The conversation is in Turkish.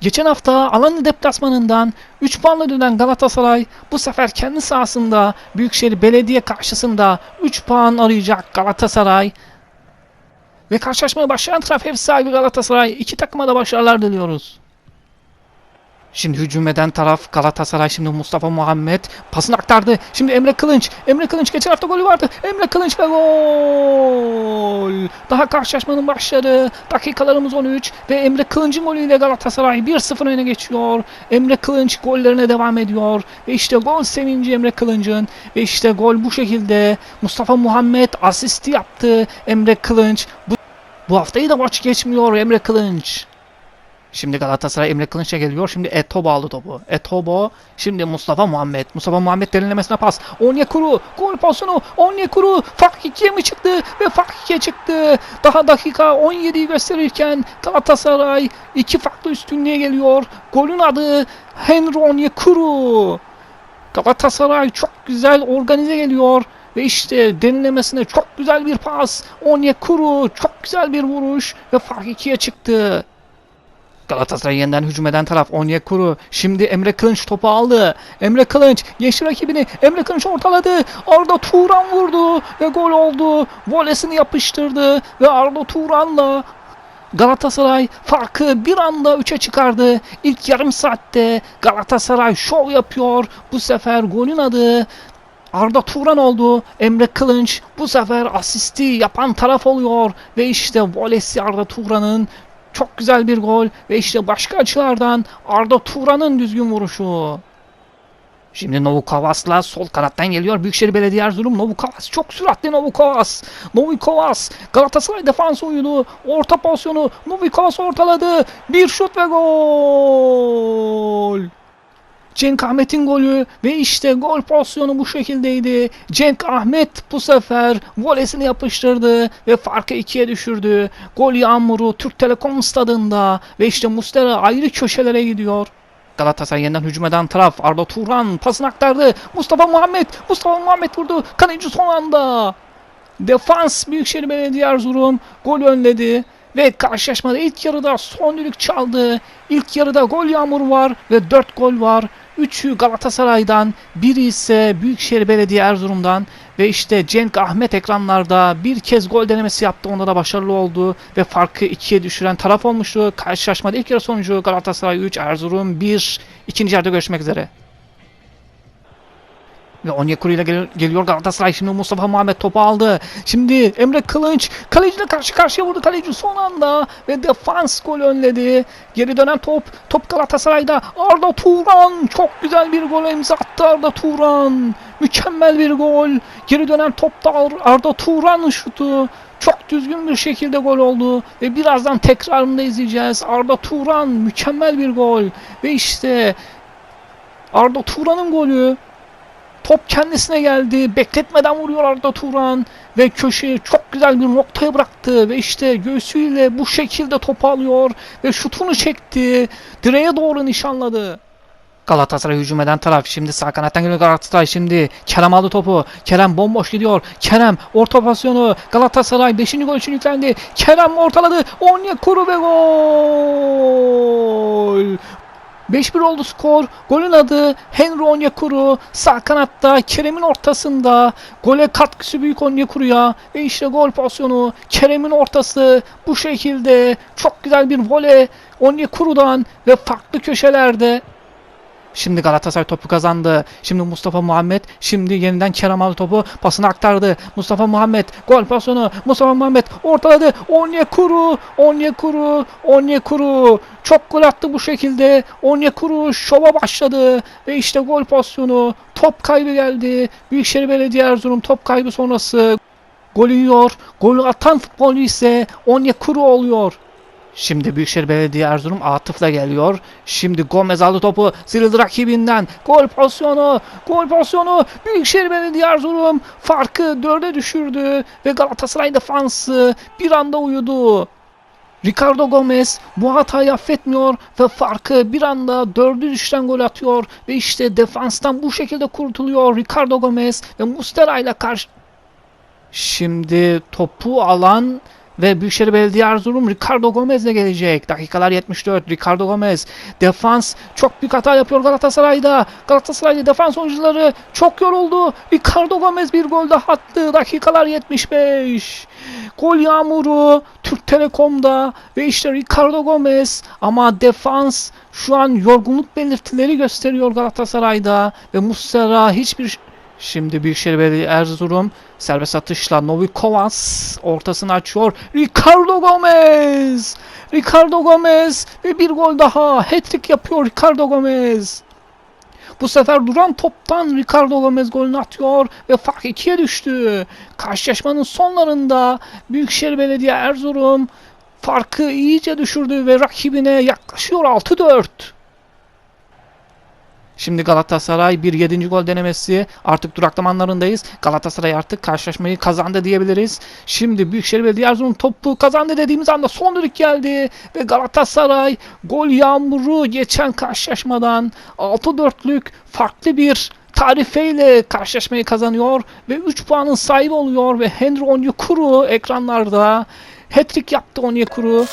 Geçen hafta Alanya deplasmanından 3 puanla dönen Galatasaray bu sefer kendi sahasında Büyükşehir Belediye karşısında 3 puan arayacak Galatasaray. Ve karşılaşmaya başlayan taraf ev sahibi Galatasaray. İki takıma da başarılar diliyoruz. Şimdi hücum eden taraf Galatasaray. Şimdi Mustafa Muhammed pasını aktardı. Şimdi Emre Kılınç. Emre Kılınç geçen hafta golü vardı. Emre Kılınç ve gol. Daha karşılaşmanın başladı. Dakikalarımız 13 ve Emre Kılınç'ın golüyle Galatasaray 1-0 öne geçiyor. Emre Kılınç gollerine devam ediyor. Ve işte gol sevinci Emre Kılınç'ın. Ve işte gol bu şekilde. Mustafa Muhammed asisti yaptı. Emre Kılınç. Bu, bu haftayı da maç geçmiyor Emre Kılınç. Şimdi Galatasaray Emre Kılınç'a geliyor. Şimdi Etobo aldı topu. Etobo. Şimdi Mustafa Muhammed. Mustafa Muhammed derinlemesine pas. Onyekuru. Gol pozisyonu. Onyekuru. Fark 2'ye mi çıktı? Ve fark 2'ye çıktı. Daha dakika 17'yi gösterirken Galatasaray iki farklı üstünlüğe geliyor. Golün adı Henry Onyekuru. Galatasaray çok güzel organize geliyor. Ve işte denilemesine çok güzel bir pas. Onyekuru çok güzel bir vuruş. Ve fark 2'ye çıktı. Galatasaray yeniden hücum eden taraf Onyekuru. Şimdi Emre Kılınç topu aldı. Emre Kılınç geçti rakibini. Emre Kılınç ortaladı. Arda Turan vurdu ve gol oldu. Volesini yapıştırdı ve Arda Turan'la Galatasaray farkı bir anda 3'e çıkardı. İlk yarım saatte Galatasaray şov yapıyor. Bu sefer golün adı Arda Turan oldu. Emre Kılınç bu sefer asisti yapan taraf oluyor. Ve işte volesi Arda Turan'ın çok güzel bir gol ve işte başka açılardan Arda Turan'ın düzgün vuruşu. Şimdi Novukovas'la sol kanattan geliyor Büyükşehir Belediye Erzurum. Novukovas çok süratli Novukovas. Novukovas Galatasaray defans oyunu. Orta pozisyonu Novukovas ortaladı. Bir şut ve gol. Cenk Ahmet'in golü ve işte gol pozisyonu bu şekildeydi. Cenk Ahmet bu sefer volesini yapıştırdı ve farkı ikiye düşürdü. Gol yağmuru Türk Telekom stadında ve işte Mustera ayrı köşelere gidiyor. Galatasaray yeniden hücum eden taraf Arda Turan pasını aktardı. Mustafa Muhammed, Mustafa Muhammed vurdu. Kaleci son anda. Defans Büyükşehir Belediye Erzurum gol önledi. Ve karşılaşmada ilk yarıda son düdük çaldı. İlk yarıda gol yağmuru var ve 4 gol var. 3'ü Galatasaray'dan, biri ise Büyükşehir Belediye Erzurum'dan ve işte Cenk Ahmet ekranlarda bir kez gol denemesi yaptı. Onda da başarılı oldu ve farkı 2'ye düşüren taraf olmuştu. Karşılaşmada ilk yarı sonucu Galatasaray 3, Erzurum 1. İkinci yarıda görüşmek üzere. Ve Onyekuru ile gel- geliyor Galatasaray. Şimdi Mustafa Muhammed topu aldı. Şimdi Emre Kılınç kaleciyle karşı karşıya vurdu. Kaleci son anda ve defans gol önledi. Geri dönen top. Top Galatasaray'da. Arda Turan çok güzel bir gol imza attı Arda Turan. Mükemmel bir gol. Geri dönen topta Ar- Arda Turan'ın şutu. Çok düzgün bir şekilde gol oldu ve birazdan tekrarını da izleyeceğiz. Arda Turan mükemmel bir gol ve işte Arda Turan'ın golü Top kendisine geldi. Bekletmeden vuruyor Arda Turan. Ve köşeye çok güzel bir noktaya bıraktı. Ve işte göğsüyle bu şekilde topu alıyor. Ve şutunu çekti. Direğe doğru nişanladı. Galatasaray hücum eden taraf. Şimdi sağ kanattan geliyor Galatasaray. Şimdi Kerem aldı topu. Kerem bomboş gidiyor. Kerem orta pozisyonu. Galatasaray 5. gol için yüklendi. Kerem ortaladı. Onyekuru ve gol. 5-1 oldu skor. Golün adı Henry Onyekuru. Sağ kanatta Kerem'in ortasında. Gole katkısı büyük Onyekuru'ya. Ve işte gol pozisyonu. Kerem'in ortası. Bu şekilde çok güzel bir voley Onyekuru'dan ve farklı köşelerde. Şimdi Galatasaray topu kazandı. Şimdi Mustafa Muhammed. Şimdi yeniden Kerem aldı topu. Pasını aktardı. Mustafa Muhammed. Gol pozisyonu. Mustafa Muhammed ortaladı. Onyekuru. Onyekuru. Onyekuru. Çok gol attı bu şekilde. Onyekuru şova başladı. Ve işte gol pozisyonu. Top kaybı geldi. Büyükşehir Belediye Erzurum top kaybı sonrası. Golü yiyor. Golü atan futbolcu ise Onyekuru oluyor. Şimdi Büyükşehir Belediye Erzurum Atıf'la geliyor. Şimdi Gomez aldı topu. Sıyrıldı rakibinden. Gol pozisyonu. Gol pozisyonu. Büyükşehir Belediye Erzurum farkı dörde düşürdü. Ve Galatasaray defansı bir anda uyudu. Ricardo Gomez bu hatayı affetmiyor ve farkı bir anda dördü düşten gol atıyor. Ve işte defanstan bu şekilde kurtuluyor Ricardo Gomez ve Mustera ile karşı Şimdi topu alan Ve Büyükşehir Belediye Erzurum Ricardo Gomez'le gelecek. Dakikalar 74. Ricardo Gomez. Defans çok büyük hata yapıyor Galatasaray'da. Galatasaray'da defans oyuncuları çok yoruldu. Ricardo Gomez bir gol daha attı. Dakikalar 75. Gol yağmuru Türk Telekom'da ve işte Ricardo Gomez ama defans şu an yorgunluk belirtileri gösteriyor Galatasaray'da ve Muslera hiçbir Şimdi Büyükşehir Belediye Erzurum serbest atışla Novi Kovas ortasını açıyor. Ricardo Gomez! Ricardo Gomez ve bir gol daha. Hat-trick yapıyor Ricardo Gomez. Bu sefer duran toptan Ricardo Gomez golünü atıyor ve fark ikiye düştü. Karşılaşmanın sonlarında Büyükşehir Belediye Erzurum farkı iyice düşürdü ve rakibine yaklaşıyor 6-4. Şimdi Galatasaray bir 7. gol denemesi. Artık duraklama anlarındayız. Galatasaray artık karşılaşmayı kazandı diyebiliriz. Şimdi Büyükşehir Belediye Erzurum topu kazandı dediğimiz anda son düdük geldi. Ve Galatasaray gol yağmuru geçen karşılaşmadan 6-4'lük farklı bir tarifeyle karşılaşmayı kazanıyor. Ve 3 puanın sahibi oluyor. Ve Henry Onyekuru ekranlarda hat-trick yaptı Onyekuru.